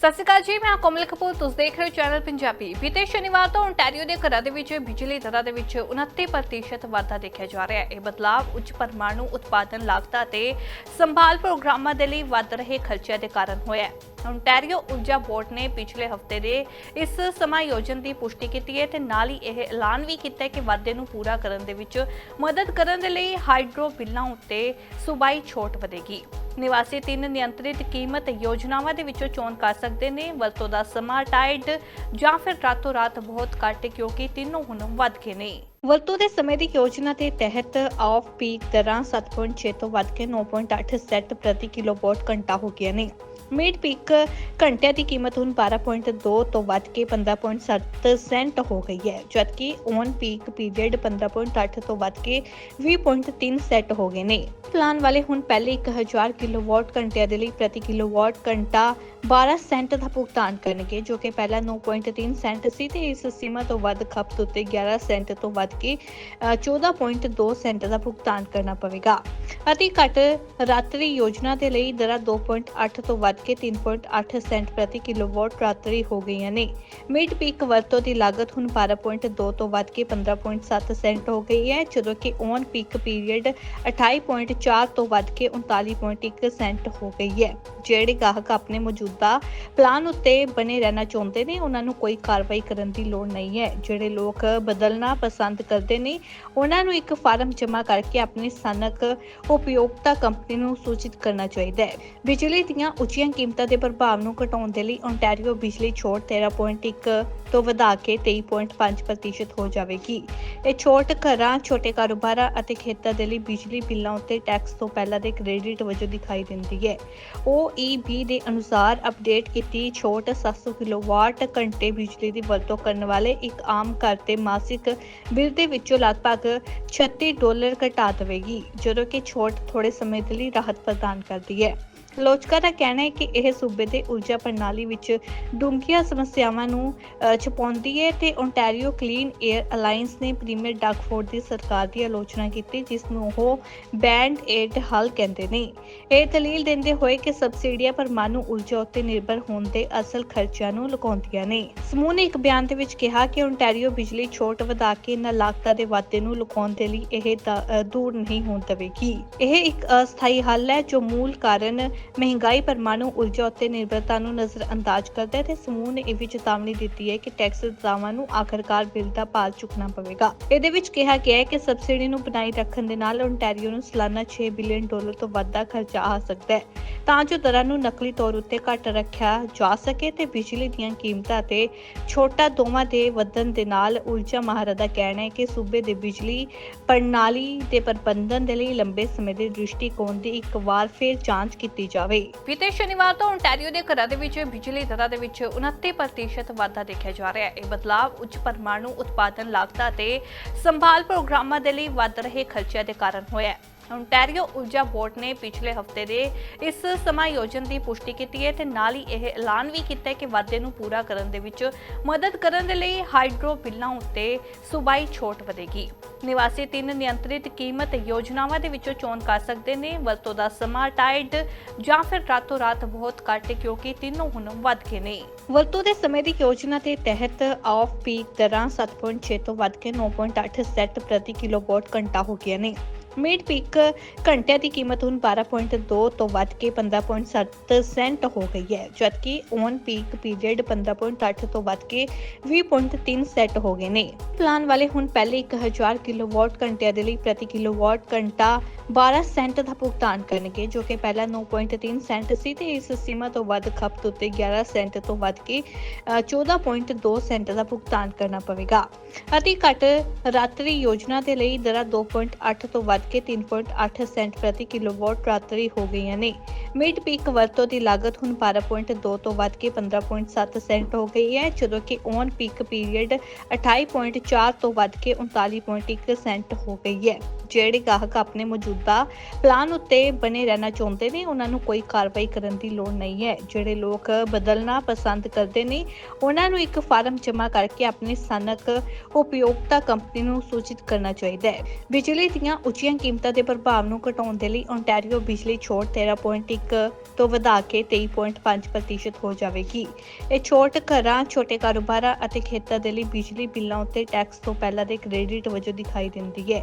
ਸਤਿ ਸ਼੍ਰੀ ਅਕਾਲ ਜੀ, ਮੈਂ ਕੋਮਲ ਕਪੂਰ। ਤੁਸੀਂ ਦੇਖ ਰਹੇ ਹੋ ਚੈਨਲ ਪੰਜਾਬੀ। ਬੀਤੇ ਸ਼ਨੀਵਾਰ ਤੋਂ ontario ਦੇ ਘਰਾਂ ਦੇ ਵਿੱਚ ਬਿਜਲੀ ਦਰਾਂ ਦੇ ਵਿੱਚ 29% ਵਾਧਾ ਦੇਖਿਆ ਜਾ ਰਿਹਾ ਹੈ। ਇਹ ਬਦਲਾਅ ਉੱਚ ਪਰਮਾਣੂ ਉਤਪਾਦਨ ਲਾਗਤਾਂ ਤੇ ਸੰਭਾਲ ਪ੍ਰੋਗਰਾਮਾਂ ਦੇ ਲਈ ਵੱਧ ਰਹੇ ਖਰਚਿਆਂ ਦੇ ਕਾਰਨ ਹੋਇਆ ਹੈ। Ontario ਊਰਜਾ ਬੋਰਡ ਨੇ ਪਿਛਲੇ ਹਫ਼ਤੇ ਦੇ ਇਸ ਸਮਾਯੋਜਨ ਦੀ ਪੁਸ਼ਟੀ ਕੀਤੀ ਹੈ ਤੇ ਨਾਲ ਹੀ ਇਹ ਐਲਾਨ ਵੀ ਕੀਤਾ ਹੈ ਕਿ ਵਾਧੇ ਨੂੰ ਪੂਰਾ ਕਰਨ ਦੇ ਵਿੱਚ ਮਦਦ ਕਰਨ ਦੇ ਲਈ ਹਾਈਡਰੋ ਬਿੱਲਾਂ ਉੱਤੇ ਸੂਬਾਈ ਛੋਟ ਵਧੇਗੀ। ਨਿਵਾਸੀ ਤਿੰਨ ਨਿਯੰਤਰਿਤ ਕੀਮਤ ਯੋਜਨਾਵਾਂ ਦੇ ਵਿੱਚੋਂ ਚੋਣ ਕਰ ਸਕਦੇ ਨੇ, ਵਰਤੋਂ ਦਾ ਸਮਾਂ ਟਾਈਡ ਜਾਂ ਫਿਰ ਰਾਤੋਂ ਰਾਤ ਬਹੁਤ ਘੱਟ, ਕਿਉਂਕਿ ਤਿੰਨੋਂ ਹੁਣ ਵੱਧ ਗਏ ਨੇ। ਵਰਤੋਂ ਦੇ ਸਮੇਂ ਦੀ ਯੋਜਨਾ ਦੇ ਤਹਿਤ ਆਫ ਪੀਕ ਦਰਾਂ 7.6 ਤੋਂ ਵੱਧ ਕੇ 9.8 ਸੈਂਟ ਪ੍ਰਤੀ ਕਿਲੋਵਾਟ ਘੰਟਾ ਹੋ ਗਈਆਂ ਨੇ। ਮੀਟ ਪੀਕ ਘੰਟਿਆਂ ਦੀ ਕੀਮਤ ਹੁਣ 12.2 ਤੋਂ ਵੱਧ ਕੇ 15.7 ਸੈਂਟ ਹੋ ਗਈ ਹੈ ਜਦਕਿ ਔਨ ਪੀਕ ਪੀਰੀਅਡ 15.8 ਤੋਂ ਵੱਧ ਕੇ 20.3 ਸੈਂਟ ਹੋ ਗਏ ਨੇ। ਪਲਾਨ ਵਾਲੇ ਹੁਣ ਪਹਿਲੇ 1000 ਕਿਲੋਵਾਟ ਘੰਟਿਆਂ ਦੇ ਲਈ ਪ੍ਰਤੀ ਕਿਲੋਵਾਟ ਘੰਟਾ 12 ਸੈਂਟ ਦਾ ਭੁਗਤਾਨ ਕਰਨਗੇ ਜੋ ਕਿ ਪਹਿਲਾਂ 9.3 ਸੈਂਟ ਸੀ ਤੇ ਇਸ ਸੀਮਾ ਤੋਂ ਵੱਧ ਖਪਤ ਉੱਤੇ 11 ਸੈਂਟ ਤੋਂ ਵੱਧ ਕੇ ਅ, 14.2 ਸੈਂਟ ਦਾ ਭੁਗਤਾਨ ਕਰਨਾ ਪਵੇਗਾ। ਅਤੇ ਘੱਟ ਰਾਤਰੀ ਯੋਜਨਾ ਦੇ ਲਈ ਦਰਾਂ 2.8 ਤੋਂ ਵੱਧ ਕੇ 3.8 ਸੈਂਟ ਪ੍ਰਤੀ ਕਿਲੋਵਾਟ ਰਾਤਰੀ ਹੋ ਗਈਆਂ ਨੇ। ਮਿਡ ਪੀਕ ਵਰਤੋਂ ਦੀ ਲਾਗਤ ਹੁਣ 12.2 ਤੋਂ ਵੱਧ ਕੇ 15.7 ਸੈਂਟ ਹੋ ਗਈ ਹੈ, ਜਦੋਂ ਕਿ ਔਨ ਪੀਕ ਪੀਰੀਅਡ 28.4 ਤੋਂ ਵੱਧ ਕੇ 39.1 ਸੈਂਟ ਹੋ ਗਈ ਹੈ। ਜਿਹੜੇ ਗਾਹਕ ਆਪਣੇ ਮੌਜੂਦਾ ਪਲਾਨ ਉੱਤੇ ਬਣੇ ਰਹਿਣਾ ਚਾਹੁੰਦੇ ਨੇ, ਉਹਨਾਂ ਨੂੰ ਕੋਈ ਕਾਰਵਾਈ ਕਰਨ ਦੀ ਲੋੜ ਨਹੀਂ ਹੈ। ਜਿਹੜੇ ਲੋਕ ਬਦਲਣਾ ਪਸੰਦ ਕਰਦੇ ਨੇ, ਉਹਨਾਂ ਨੂੰ ਇੱਕ ਫਾਰਮ ਜਮ੍ਹਾਂ ਕਰਕੇ ਆਪਣੀ ਸਥਾਨਕ ਉਪਯੋਗਤਾ ਕੰਪਨੀ ਨੂੰ ਸੂਚਿਤ ਕਰਨਾ ਚਾਹੀਦਾ ਹੈ। ਬਿਜਲੀ ਦੀਆਂ ਉੱਚੀਆਂ ਕੀਮਤਾਂ ਦੇ ਪ੍ਰਭਾਵ ਨੂੰ ਘਟਾਉਣ ਦੇ ਲਈ ਓਨਟਾਰੀਓ ਬਿਜਲੀ ਛੋਟ 13.1 ਤੋਂ ਵਧਾ ਕੇ 23.5% ਹੋ ਜਾਵੇਗੀ। ਇਹ ਛੋਟ ਘਰਾਂ, ਛੋਟੇ ਕਾਰੋਬਾਰਾਂ ਅਤੇ ਖੇਤਾਂ ਦੇ ਲਈ ਬਿਜਲੀ ਬਿੱਲਾਂ ਉੱਤੇ ਟੈਕਸ ਤੋਂ ਪਹਿਲਾਂ ਦੇ ਕ੍ਰੈਡਿਟ ਵਜੋਂ ਦਿਖਾਈ ਦਿੰਦੀ ਹੈ। OEB ਦੇ ਅਨੁਸਾਰ ਅਪਡੇਟ ਕੀਤੀ ਛੋਟ 700 ਕਿਲੋਵਾਟ ਘੰਟੇ ਬਿਜਲੀ ਦੀ ਵਰਤੋਂ ਕਰਨ ਵਾਲੇ ਇੱਕ ਆਮ ਘਰ ਤੇ ਮਾਸਿਕ ਬਿੱਲ ਦੇ ਵਿੱਚੋਂ ਲਗਭਗ 36 ਡਾਲਰ ਘਟਾ ਦੇਵੇਗੀ, ਜਦੋਂ ਕਿ ਛੋਟ ਥੋੜੇ ਸਮੇਂ ਦੇ ਲਈ ਰਾਹਤ ਪ੍ਰਦਾਨ ਕਰਦੀ ਹੈ। ਲੋਚਕਾ ਦਾ ਕਹਿਣਾ ਹੈ ਕਿ ਇਹ ਸੂਬੇ ਦੇ ਊਰਜਾ ਪ੍ਰਣਾਲੀ ਵਿੱਚ ਡੂੰਘੀਆਂ ਸਮੱਸਿਆਵਾਂ ਨੂੰ ਅ, ਛੁਪਾਉਂਦੀ ਹੈ ਤੇ ਓਨਟਾਰੀਓ ਕਲੀਨ 에ਅਰ ਅਲਾਈਅੰਸ ਨੇ ਪ੍ਰੀਮੀਅਰ ਡਾਕਫੋਰਡ ਦੀ ਸਰਕਾਰ ਦੀ ਆਲੋਚਨਾ ਕੀਤੀ ਜਿਸ ਨੂੰ ਉਹ ਬੈਂਡ ਏਡ ਹੱਲ ਕਹਿੰਦੇ ਨੇ। ਇਹ ਦਲੀਲ ਦਿੰਦੇ ਹੋਏ ਕਿ ਸਬਸਿਡੀਆਂ ਪਰਮਾਣੂ ਊਰਜਾ ਉੱਤੇ ਨਿਰਭਰ ਹੋਣ ਦੇ ਅਸਲ ਖਰਚਿਆਂ ਨੂੰ ਲੁਕਾਉਂਦੀਆਂ ਨੇ। ਸਮੂਹ ਨੇ ਇੱਕ ਬਿਆਨ ਦੇ ਵਿੱਚ ਕਿਹਾ ਕਿ ਓਨਟਾਰੀਓ ਬਿਜਲੀ ਛੋਟ ਵਧਾ ਕੇ ਇਹਨਾਂ ਲਾਗਤਾਂ ਦੇ ਵਾਧੇ ਨੂੰ ਲੁਕਾਉਣ ਦੇ ਲਈ ਇਹ ਦਾ ਅ, ਦੂਰ ਨਹੀਂ ਹੋਣ ਦੇਵੇਗੀ। ਇਹ ਇੱਕ ਅਸਥਾਈ ਹੱਲ ਹੈ ਜੋ ਮੂਲ ਕਾਰਨ ਮਹਿੰਗਾਈ ਪਰਮਾਣੂ ਊਰਜਾ ਉੱਤੇ ਨਿਰਭਰਤਾ ਨੂੰ ਨਜ਼ਰਅੰਦਾਜ਼ ਕਰਦਾ ਹੈ ਤੇ ਸਮੂਹ ਨੇ ਇਹ ਵੀ ਚੇਤਾਵਨੀ ਦਿੱਤੀ ਹੈ ਕਿ ਟੈਕਸ ਦਾਵਾਂ ਨੂੰ ਆਖਰਕਾਰ ਬਿੱਲ ਦਾ ਭਾਰ ਚੁੱਕਣਾ ਪਵੇਗਾ। ਇਹਦੇ ਵਿੱਚ ਕਿਹਾ ਗਿਆ ਹੈ ਕਿ ਸਬਸਿਡੀ ਨੂੰ ਬਣਾਈ ਰੱਖਣ ਦੇ ਨਾਲ ਓਨਟਾਰੀਓ ਨੂੰ ਸਾਲਾਨਾ 6 ਬਿਲੀਅਨ ਡਾਲਰ ਤੋਂ ਵੱਧ ਦਾ ਖਰਚਾ ਆ ਸਕਦਾ ਹੈ, ਤਾਂ ਜੋ ਦਰਾਂ ਨੂੰ ਨਕਲੀ ਤੌਰ ਉੱਤੇ ਘੱਟ ਰੱਖਿਆ ਜਾ ਸਕੇ ਤੇ ਬਿਜਲੀ ਦੀਆਂ ਕੀਮਤਾਂ ਤੇ ਛੋਟਾ ਦੋਵਾਂ ਦੇ ਵਧਣ ਦੇ ਨਾਲ ਊਰਜਾ ਮਾਹਰਾਂ ਦਾ ਕਹਿਣਾ ਹੈ ਕਿ ਸੂਬੇ ਦੇ ਬਿਜਲੀ ਪ੍ਰਣਾਲੀ ਦੇ ਪ੍ਰਬੰਧਨ ਦੇ ਲਈ ਲੰਬੇ ਸਮੇਂ ਦੇ ਦ੍ਰਿਸ਼ਟੀਕੋਣ ਦੀ ਇੱਕ ਵਾਰ ਫਿਰ ਜਾਂਚ ਕੀਤੀ ਜਾਵੇ। ਬੀਤੇ ਸ਼ਨੀਵਾਰ ਤੋਂ ontario ਦੇ ਘਰਾਂ ਦੇ ਵਿੱਚ ਬਿਜਲੀ ਦਰਾਂ ਦੇ ਵਿੱਚ 29% ਵਾਧਾ ਦੇਖਿਆ ਜਾ ਰਿਹਾ ਹੈ। ਇਹ ਬਦਲਾਅ ਉੱਚ ਪਰਮਾਣੂ ਉਤਪਾਦਨ ਲਾਗਤਾਂ ਤੇ ਸੰਭਾਲ ਪ੍ਰੋਗਰਾਮਾਂ ਦੇ ਲਈ ਵੱਧ ਰਹੇ ਖਰਚਿਆਂ ਦੇ ਕਾਰਨ ਹੋਇਆ ਹੈ। ontario ਊਰਜਾ ਬੋਰਡ ਨੇ ਪਿਛਲੇ ਹਫ਼ਤੇ ਦੇ ਇਸ ਸਮਾਯੋਜਨ ਦੀ ਪੁਸ਼ਟੀ ਕੀਤੀ ਹੈ ਤੇ ਨਾਲ ਹੀ ਇਹ ਐਲਾਨ ਵੀ ਕੀਤਾ ਹੈ ਕਿ ਵਾਧੇ ਨੂੰ ਪੂਰਾ ਕਰਨ ਦੇ ਵਿੱਚ ਮਦਦ ਕਰਨ ਦੇ ਲਈ ਹਾਈਡਰੋ ਬਿੱਲਾਂ ਉੱਤੇ ਸੂਬਾਈ ਛੋਟ ਵਧੇਗੀ। ਨਿਵਾਸੀ ਤਿੰਨ ਨਿਯੰਤਰਿਤ ਕੀਮਤ ਯੋਜਨਾਵਾਂ ਦੇ ਵਿੱਚੋਂ ਚੋਣ ਕਰ ਸਕਦੇ ਨੇ। ਵਰਤੋਂ ਦਾ ਸਮਾਂ ਟਾਈਡ ਜਾਂ ਫਿਰ ਰਾਤੋਂ ਰਾਤ ਬਹੁਤ ਘੱਟ, ਕਿਉਂਕਿ ਤਿੰਨੋਂ ਹੁਣ ਵੱਧ ਗਏ ਨੇ। ਵਰਤੋਂ ਦੇ ਸਮੇਂ ਦੀ ਯੋਜਨਾ ਦੇ ਤਹਿਤ ਆਫ ਪੀਕ ਦਰਾਂ 7.6 ਤੋਂ ਵੱਧ ਕੇ 9.8 ਸੈਂਟ ਪ੍ਰਤੀ ਕਿਲੋਵਾਟ ਘੰਟਾ ਹੋ ਗਈਆਂ ਨੇ। ਮਿਡ ਪੀਕ ਘੰਟਿਆਂ ਦੀ ਕੀਮਤ ਹੁਣ 12.2 ਤੋਂ ਵੱਧ ਕੇ 15.7 ਸੈਂਟ ਹੋ ਗਈ ਹੈ, ਜਦਕਿ ਔਨ ਪੀਕ ਪੀਰੀਅਡ 15.8 ਤੋਂ ਵੱਧ ਕੇ 20.3 ਸੈਂਟ ਹੋ ਗਏ ਨੇ। ਪਲਾਨ ਵਾਲੇ ਹੁਣ ਪਹਿਲੇ 1000 ਕਿਲੋਵਾਟ ਘੰਟਿਆਂ ਦੇ ਲਈ ਪ੍ਰਤੀ ਕਿਲੋਵਾਟ ਘੰਟਾ 12 ਸੈਂਟ ਦਾ ਭੁਗਤਾਨ ਕਰਨਗੇ, ਜੋ ਕਿ ਪਹਿਲਾਂ 9.3 ਸੈਂਟ ਸੀ ਤੇ ਇਸ ਸੀਮਾ ਤੋਂ ਵੱਧ ਖਪਤ ਉੱਤੇ 11 ਸੈਂਟ ਤੋਂ ਵੱਧ ਕੇ 14.2 ਸੈਂਟ ਦਾ ਭੁਗਤਾਨ ਕਰਨਾ ਪਵੇਗਾ। ਅਤੇ ਘੱਟ ਰਾਤਰੀ ਯੋਜਨਾ ਦੇ ਲਈ ਦਰਾਂ 2.8 ਤੋਂ ਵੱਧ ਕੇ 3.8 ਸੈਂਟ ਪ੍ਰਤੀ ਕਿਲੋਵਾਟ ਰਾਤਰੀ ਹੋ ਗਈਆਂ ਨੇ। ਮਿਡ ਪੀਕ ਵਰਤੋਂ ਦੀ ਲਾਗਤ ਹੁਣ 12.2 ਤੋਂ ਵੱਧ ਕੇ 15.7 ਸੈਂਟ ਹੋ ਗਈ ਹੈ, ਜਦੋਂ ਕਿ ਔਨ ਪੀਕ ਪੀਰੀਅਡ 28.4 ਤੋਂ ਵੱਧ ਕੇ 39.1 ਸੈਂਟ ਹੋ ਗਈ ਹੈ। ਜਿਹੜੇ ਗਾਹਕ ਆਪਣੇ ਮੌਜੂਦਾ ਪਲਾਨ ਉੱਤੇ ਬਣੇ ਰਹਿਣਾ ਚਾਹੁੰਦੇ ਨੇ, ਉਹਨਾਂ ਨੂੰ ਕੋਈ ਕਾਰਵਾਈ ਕਰਨ ਦੀ ਲੋੜ ਨਹੀਂ ਹੈ। ਜਿਹੜੇ ਲੋਕ ਬਦਲਣਾ ਪਸੰਦ ਕਰਦੇ ਨੇ, ਉਹਨਾਂ ਨੂੰ ਇੱਕ ਫਾਰਮ ਜਮ੍ਹਾਂ ਕਰਕੇ ਆਪਣੀ ਸਥਾਨਕ ਉਪਯੋਗਤਾ ਕੰਪਨੀ ਨੂੰ ਸੂਚਿਤ ਕਰਨਾ ਚਾਹੀਦਾ ਹੈ। ਬਿਜਲੀ ਦੀਆਂ ਉੱਚੀਆਂ ਕੀਮਤਾਂ ਦੇ ਪ੍ਰਭਾਵ ਨੂੰ ਘਟਾਉਣ ਦੇ ਲਈ ਓਨਟਾਰੀਓ ਬਿਜਲੀ ਛੋਟ 13.1 1 ਤੋਂ ਵਧਾ ਕੇ 23.5% ਹੋ ਜਾਵੇਗੀ। ਇਹ ਛੋਟ ਘਰਾਂ, ਛੋਟੇ ਕਾਰੋਬਾਰਾਂ ਅਤੇ ਖੇਤਾਂ ਦੇ ਲਈ ਬਿਜਲੀ ਬਿੱਲਾਂ ਉੱਤੇ ਟੈਕਸ ਤੋਂ ਪਹਿਲਾਂ ਦੇ ਕ੍ਰੈਡਿਟ ਵਜੋਂ ਦੀ ਦਿਖਾਈ ਦਿੰਦੀ ਹੈ।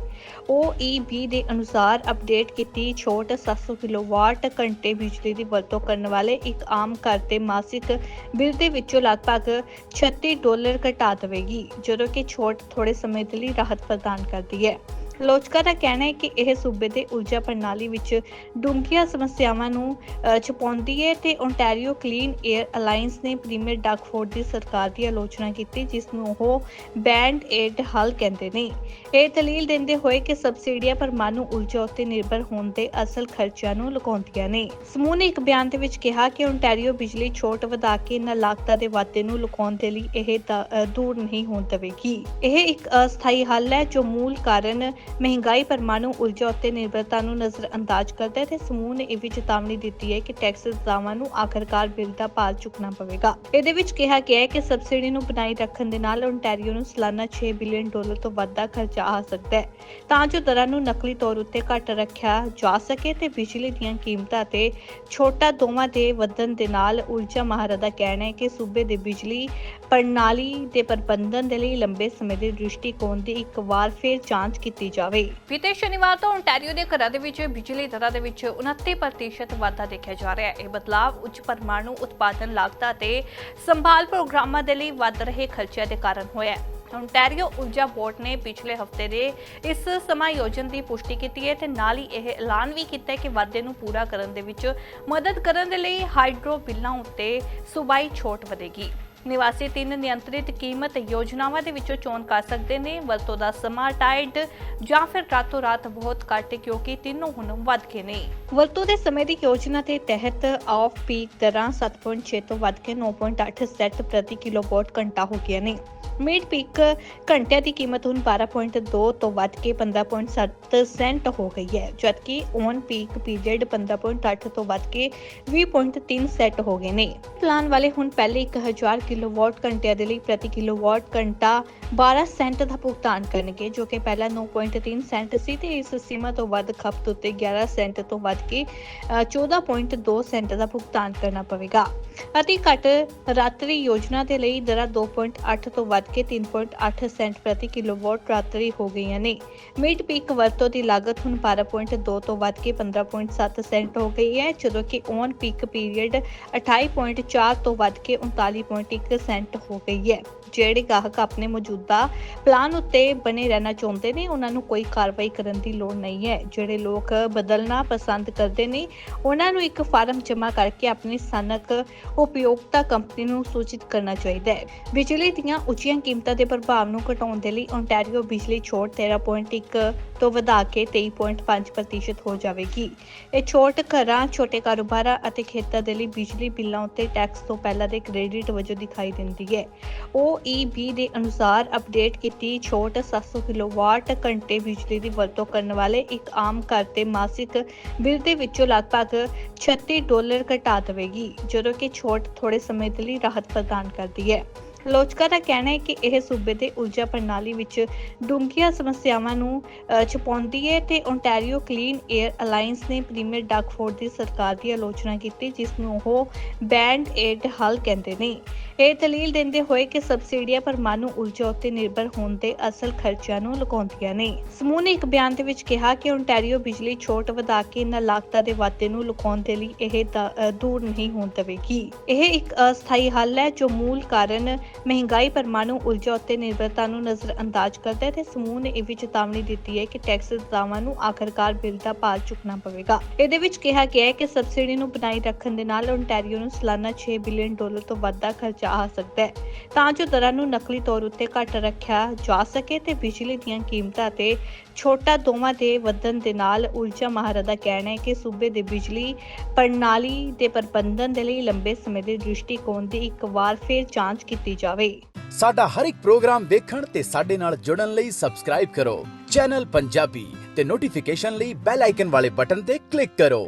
OEB ਦੇ ਅਨੁਸਾਰ ਅਪਡੇਟ ਕੀਤੀ ਛੋਟ 700 ਕਿਲੋਵਾਟ ਘੰਟੇ ਬਿਜਲੀ ਦੀ ਵਰਤੋਂ ਕਰਨ ਵਾਲੇ ਇੱਕ ਆਮ ਘਰ ਦੇ ਮਾਸਿਕ ਬਿੱਲ ਦੇ ਵਿੱਚੋਂ ਲਗਭਗ 36 ਡਾਲਰ ਘਟਾ ਦੇਵੇਗੀ, ਜਦੋਂ ਕਿ ਛੋਟ ਥੋੜੇ ਸਮੇਂ ਦੇ ਲਈ ਰਾਹਤ ਪ੍ਰਦਾਨ ਕਰਦੀ ਹੈ। ਲੋਚਕਾ ਦਾ ਕਹਿਣਾ ਹੈ ਕਿ ਇਹ ਸੂਬੇ ਦੇ ਊਰਜਾ ਪ੍ਰਣਾਲੀ ਵਿੱਚ ਡੂੰਘੀਆਂ ਸਮੱਸਿਆਵਾਂ ਨੂੰ ਛੁਪਾਉਂਦੀ ਹੈ ਤੇ ਓਨਟਾਰੀਓ ਕਲੀਨ 에ਅਰ ਅਲਾਈਅੰਸ ਨੇ ਪ੍ਰੀਮੀਅਰ ਡਾਕਫੋਰਡ ਦੀ ਸਰਕਾਰ ਦੀ ਆਲੋਚਨਾ ਕੀਤੀ, ਜਿਸ ਨੂੰ ਉਹ ਬੈਂਡ ਏਡ ਹੱਲ ਕਹਿੰਦੇ ਨੇ। ਇਹ ਦਲੀਲ ਦਿੰਦੇ ਹੋਏ ਕਿ ਸਬਸਿਡੀਆਂ ਪਰਮਾਣੂ ਊਰਜਾ ਉੱਤੇ ਨਿਰਭਰ ਹੋਣ ਦੇ ਅਸਲ ਖਰਚਿਆਂ ਨੂੰ ਲੁਕਾਉਂਦੀਆਂ ਨੇ। ਸਮੂਹ ਨੇ ਇੱਕ ਬਿਆਨ ਦੇ ਵਿੱਚ ਕਿਹਾ ਕਿ ਓਨਟਾਰੀਓ ਬਿਜਲੀ ਛੋਟ ਵਧਾ ਕੇ ਇਹਨਾਂ ਲਾਗਤਾਂ ਦੇ ਵਾਧੇ ਨੂੰ ਲੁਕਾਉਣ ਦੇ ਲਈ ਇਹ ਦ- ਦੂਰ ਨਹੀਂ ਹੋਣ ਦੇਵੇਗੀ। ਇਹ ਇੱਕ ਅਸਥਾਈ ਹੱਲ ਹੈ ਜੋ ਮੂਲ ਕਾਰਨ ਮਹਿੰਗਾਈ ਪਰਮਾਣੂ ਊਰਜਾ ਉੱਤੇ ਨਿਰਭਰਤਾ ਨੂੰ ਨਜ਼ਰਅੰਦਾਜ਼ ਕਰਦਾ ਹੈ ਤੇ ਸਮੂਹ ਨੇ ਇਹ ਵੀ ਚੇਤਾਵਨੀ ਦਿੱਤੀ ਹੈ ਕਿ ਟੈਕਸ ਦਾਵਾਂ ਨੂੰ ਆਖਰਕਾਰ ਬਿੱਲ ਦਾ ਭਾਰ ਚੁੱਕਣਾ ਪਵੇਗਾ। ਇਹਦੇ ਵਿੱਚ ਕਿਹਾ ਗਿਆ ਹੈ ਕਿ ਸਬਸਿਡੀ ਨੂੰ ਬਣਾਈ ਰੱਖਣ ਦੇ ਨਾਲ ਓਨਟਾਰੀਓ ਨੂੰ ਸਾਲਾਨਾ 6 ਬਿਲੀਅਨ ਡਾਲਰ ਤੋਂ ਵੱਧ ਦਾ ਖਰਚਾ ਆ ਸਕਦਾ ਹੈ। ਤਾਂ ਜੋ ਦਰਾਂ ਨੂੰ ਨਕਲੀ ਤੌਰ ਉੱਤੇ ਘੱਟ ਰੱਖਿਆ ਜਾ ਸਕੇ ਤੇ ਬਿਜਲੀ ਦੀਆਂ ਕੀਮਤਾਂ ਤੇ ਛੋਟਾ ਦੋਵਾਂ ਦੇ ਵਧਣ ਦੇ ਨਾਲ ਊਰਜਾ ਮਾਹਰਾਂ ਦਾ ਕਹਿਣਾ ਹੈ ਕਿ ਸੂਬੇ ਦੇ ਬਿਜਲੀ ਪ੍ਰਣਾਲੀ ਦੇ ਪ੍ਰਬੰਧਨ ਦੇ ਲਈ ਲੰਬੇ ਸਮੇਂ ਦੇ ਦ੍ਰਿਸ਼ਟੀਕੋਣ ਦੀ ਇੱਕ ਵਾਰ ਫਿਰ ਜਾਂਚ ਕੀਤੀ ਜਾਵੇ। ਬੀਤੇ ਸ਼ਨੀਵਾਰ ਤੋਂ ਓਨਟਾਰੀਓ ਦੇ ਘਰਾਂ ਦੇ ਵਿੱਚ ਬਿਜਲੀ ਦਰਾਂ ਦੇ ਵਿੱਚ 29% ਵਾਧਾ ਦੇਖਿਆ ਜਾ ਰਿਹਾ ਹੈ। ਇਹ ਬਦਲਾਅ ਉੱਚ ਪਰਮਾਣੂ ਉਤਪਾਦਨ ਲਾਗਤਾਂ ਤੇ ਸੰਭਾਲ ਪ੍ਰੋਗਰਾਮਾਂ ਦੇ ਲਈ ਵੱਧ ਰਹੇ ਖਰਚਿਆਂ ਦੇ ਕਾਰਨ ਹੋਇਆ ਹੈ। ਓਨਟਾਰੀਓ ਊਰਜਾ ਬੋਰਡ ਨੇ ਪਿਛਲੇ ਹਫ਼ਤੇ ਦੇ ਇਸ ਸਮਾਯੋਜਨ ਦੀ ਪੁਸ਼ਟੀ ਕੀਤੀ ਹੈ ਤੇ ਨਾਲ ਹੀ ਇਹ ਐਲਾਨ ਵੀ ਕੀਤਾ ਹੈ ਕਿ ਵਾਧੇ ਨੂੰ ਪੂਰਾ ਕਰਨ ਦੇ ਵਿੱਚ ਮਦਦ ਕਰਨ ਦੇ ਲਈ ਹਾਈਡਰੋ ਬਿੱਲਾਂ ਉੱਤੇ ਸੂਬਾਈ ਛੋਟ ਵਧੇਗੀ। ਨਿਵਾਸੀ ਤਿੰਨ ਨਿਯੰਤਰਿਤ ਕੀਮਤ ਯੋਜਨਾਵਾਂ ਦੇ ਵਿੱਚੋਂ ਚੋਣ ਕਰ ਸਕਦੇ ਨੇ। ਵਰਤੋਂ ਦਾ ਸਮਾਂ ਟਾਈਡ ਜਾਂ ਫਿਰ ਰਾਤੋਂ ਰਾਤ ਬਹੁਤ ਘੱਟ, ਕਿਉਂਕਿ ਤਿੰਨੋਂ ਹੁਣ ਵੱਧ ਕੇ ਨੇ। ਵਰਤੋਂ ਦੇ ਸਮੇਂ ਦੀ ਯੋਜਨਾ ਦੇ ਤਹਿਤ ਆਫ ਪੀਕ ਦਰਾਂ 7.6 ਤੋਂ ਵੱਧ ਕੇ 9.8 ਸੈਂਟ ਪ੍ਰਤੀ ਕਿਲੋਵਾਟ ਘੰਟਾ ਹੋ ਗਈਆਂ ਨੇ। ਮਿਡ ਪੀਕ ਘੰਟਿਆਂ ਦੀ ਕੀਮਤ ਹੁਣ 12.2 ਤੋਂ ਵੱਧ ਕੇ 15.7 ਸੈਂਟ ਹੋ ਗਈ ਹੈ ਜਦਕਿ ਔਨ ਪੀਕ ਪੀਰੀਅਡ 15.8 ਤੋਂ ਵੱਧ ਕੇ 20.3 ਸੈਂਟ ਹੋ ਗਏ ਨੇ। ਪਲਾਨ ਵਾਲੇ ਹੁਣ ਪਹਿਲੇ 1000 ਕਿਲੋਵਾਟ ਘੰਟਿਆਂ ਦੇ ਲਈ ਪ੍ਰਤੀ ਕਿਲੋਵਾਟ ਘੰਟਾ 12 ਸੈਂਟ ਦਾ ਭੁਗਤਾਨ ਕਰਨਗੇ ਜੋ ਕਿ ਪਹਿਲਾਂ 9.3 ਸੈਂਟ ਸੀ ਤੇ ਇਸ ਸੀਮਾ ਤੋਂ ਵੱਧ ਖਪਤ ਉੱਤੇ 11 ਸੈਂਟ ਤੋਂ ਵੱਧ ਕੇ ਅ, 14.2 ਸੈਂਟ ਦਾ ਭੁਗਤਾਨ ਕਰਨਾ ਪਵੇਗਾ। ਅਤੇ ਘੱਟ ਰਾਤਰੀ ਯੋਜਨਾ ਦੇ ਲਈ ਦਰਾਂ 2.8 ਤੋਂ ਵੱਧ ਕੇ 3.8 ਸੈਂਟ ਪ੍ਰਤੀ ਕਿਲੋਵਾਟ ਰਾਤਰੀ ਹੋ ਗਈਆਂ ਨੇ। ਮਿਡ ਪੀਕ ਵਰਤੋਂ ਦੀ ਲਾਗਤ ਹੁਣ 12.2 ਤੋਂ ਵੱਧ ਕੇ 15.7 ਸੈਂਟ ਹੋ ਗਈ ਹੈ, ਜਦੋਂ ਕਿ ਔਨ ਪੀਕ ਪੀਰੀਅਡ 28.4 ਤੋਂ ਵੱਧ ਕੇ 39.1 ਸੈਂਟ ਹੋ ਗਈ ਹੈ। ਜਿਹੜੇ ਗਾਹਕ ਆਪਣੇ ਮੌਜੂਦਾ ਪਲਾਨ ਉੱਤੇ ਬਣੇ ਰਹਿਣਾ ਚਾਹੁੰਦੇ ਨੇ, ਉਹਨਾਂ ਨੂੰ ਕੋਈ ਕਾਰਵਾਈ ਕਰਨ ਦੀ ਲੋੜ ਨਹੀਂ ਹੈ। ਜਿਹੜੇ ਲੋਕ ਬਦਲਣਾ ਪਸੰਦ ਕਰਦੇ ਨੇ, ਉਹਨਾਂ ਨੂੰ ਇੱਕ ਫਾਰਮ ਜਮ੍ਹਾਂ ਕਰਕੇ ਆਪਣੀ ਸਥਾਨਕ ਉਪਯੋਗਤਾ ਕੰਪਨੀ ਨੂੰ ਸੂਚਿਤ ਕਰਨਾ ਚਾਹੀਦਾ ਹੈ। ਬਿਜਲੀ ਦੀਆਂ ਉੱਚੀਆਂ ਕੀਮਤਾਂ ਦੇ ਪ੍ਰਭਾਵ ਨੂੰ ਘਟਾਉਣ ਦੇ ਲਈ ਓਨਟਾਰੀਓ ਬਿਜਲੀ ਛੋਟ 13.1 ਤੋਂ ਵਧਾ ਕੇ 23.5% ਹੋ ਜਾਵੇਗੀ। ਇਹ ਛੋਟ ਘਰਾਂ, ਛੋਟੇ ਕਾਰੋਬਾਰਾਂ ਅਤੇ ਖੇਤਾਂ ਦੇ ਲਈ ਬਿਜਲੀ ਬਿੱਲਾਂ ਉੱਤੇ ਟੈਕਸ ਤੋਂ ਪਹਿਲਾਂ ਦੇ ਕ੍ਰੈਡਿਟ ਵਜੋਂ ਦਿਖਾਈ ਦਿੰਦੀ ਹੈ। OEB ਦੇ ਅਨੁਸਾਰ ਅਪਡੇਟ ਕੀਤੀ ਛੋਟ 700 ਕਿਲੋਵਾਟ ਘੰਟੇ ਬਿਜਲੀ ਦੀ ਵਰਤੋਂ ਕਰਨ ਵਾਲੇ ਇੱਕ ਆਮ ਘਰ ਦੇ ਮਾਸਿਕ ਬਿੱਲ ਦੇ ਵਿੱਚੋਂ ਲਗਭਗ 36 ਡਾਲਰ ਘਟਾ ਦੇਵੇਗੀ, ਜਦੋਂ ਕਿ ਛੋਟ ਥੋੜੇ ਸਮੇਂ ਦੇ ਲਈ ਰਾਹਤ ਪ੍ਰਦਾਨ ਕਰਦੀ ਹੈ। ਲੋਚਕਾ ਦਾ ਕਹਿਣਾ ਹੈ ਕਿ ਇਹ ਸੂਬੇ ਦੇ ਊਰਜਾ ਪ੍ਰਣਾਲੀ ਵਿੱਚ ਡੂੰਘੀਆਂ ਸਮੱਸਿਆਵਾਂ ਨੂੰ ਛੁਪਾਉਂਦੀ ਹੈ ਤੇ ਓਨਟਾਰੀਓ ਕਲੀਨ 에ਅਰ ਅਲਾਈਅੰਸ ਨੇ ਪ੍ਰੀਮੀਅਰ ਡਾਕਫੋਰਡ ਦੀ ਸਰਕਾਰ ਦੀ ਆਲੋਚਨਾ ਕੀਤੀ, ਜਿਸ ਨੂੰ ਉਹ ਬੈਂਡ ਏਡ ਹੱਲ ਕਹਿੰਦੇ ਨੇ। ਇਹ ਦਲੀਲ ਦਿੰਦੇ ਹੋਏ ਕਿ ਸਬਸਿਡੀਆਂ ਪਰਮਾਣੂ ਊਰਜਾ ਉੱਤੇ ਨਿਰਭਰ ਹੋਣ ਦੇ ਅਸਲ ਖਰਚਿਆਂ ਨੂੰ ਲੁਕਾਉਂਦੀਆਂ ਨੇ। ਸਮੂਹ ਨੇ ਇੱਕ ਬਿਆਨ ਦੇ ਵਿੱਚ ਕਿਹਾ ਕਿ ਓਨਟਾਰੀਓ ਬਿਜਲੀ ਛੋਟ ਵਧਾ ਕੇ ਇਹਨਾਂ ਲਾਗਤਾਂ ਦੇ ਵਾਧੇ ਨੂੰ ਲੁਕਾਉਣ ਦੇ ਲਈ ਇਹ ਦੂਰ ਨਹੀਂ ਹੋਣ ਦੇਵੇਗੀ। ਇਹ ਇੱਕ ਅਸਥਾਈ ਹੱਲ ਹੈ ਜੋ ਮੂਲ ਕਾਰਨ ਮਹਿੰਗਾਈ ਪਰਮਾਣੂ ਊਰਜਾ ਉੱਤੇ ਨਿਰਭਰਤਾ ਨੂੰ ਨਜ਼ਰਅੰਦਾਜ਼ ਕਰਦਾ ਹੈ ਤੇ ਸਮੂਹ ਨੇ ਇਹ ਵੀ ਚੇਤਾਵਨੀ ਦਿੱਤੀ ਹੈ ਕਿ ਟੈਕਸ ਦਾਵਾਂ ਨੂੰ ਆਖਰਕਾਰ ਬਿੱਲ ਦਾ ਭਾਰ ਚੁੱਕਣਾ ਪਵੇਗਾ। ਇਹਦੇ ਵਿੱਚ ਕਿਹਾ ਗਿਆ ਹੈ ਕਿ ਸਬਸਿਡੀ ਨੂੰ ਬਣਾਈ ਰੱਖਣ ਦੇ ਨਾਲ ਓਨਟਾਰੀਓ ਨੂੰ ਸਾਲਾਨਾ 6 ਬਿਲੀਅਨ ਡਾਲਰ ਤੋਂ ਵੱਧ ਦਾ ਖਰਚਾ ਆ ਸਕਦਾ ਹੈ। ਤਾਂ ਜੋ ਦਰਾਂ ਨੂੰ ਨਕਲੀ ਤੌਰ ਉੱਤੇ ਘੱਟ ਰੱਖਿਆ ਜਾ ਸਕੇ ਤੇ ਬਿਜਲੀ ਦੀਆਂ ਕੀਮਤਾਂ ਤੇ ਛੋਟਾ ਦੋਵਾਂ ਦੇ ਵਧਣ ਦੇ ਨਾਲ ਊਰਜਾ ਮਾਹਰਾਂ ਦਾ ਕਹਿਣਾ ਹੈ ਕਿ ਸੂਬੇ ਦੇ ਬਿਜਲੀ ਪ੍ਰਣਾਲੀ ਦੇ ਪ੍ਰਬੰਧਨ ਦੇ ਲਈ ਲੰਬੇ ਸਮੇਂ ਦੇ ਦ੍ਰਿਸ਼ਟੀਕੋਣ ਦੀ ਇੱਕ ਵਾਰ ਫਿਰ ਜਾਂਚ ਕੀਤੀ ਜਾਵੇ। ਸਾਡਾ ਹਰ ਇੱਕ ਪ੍ਰੋਗਰਾਮ ਦੇਖਣ ਤੇ ਸਾਡੇ ਨਾਲ ਜੁੜਨ ਲਈ ਸਬਸਕ੍ਰਾਈਬ ਕਰੋ। ਚੈਨਲ ਪੰਜਾਬੀ ਤੇ ਨੋਟੀਫਿਕੇਸ਼ਨ ਲਈ ਬੈਲ ਆਈਕਨ ਵਾਲੇ ਬਟਨ ਤੇ ਕਲਿੱਕ ਕਰੋ।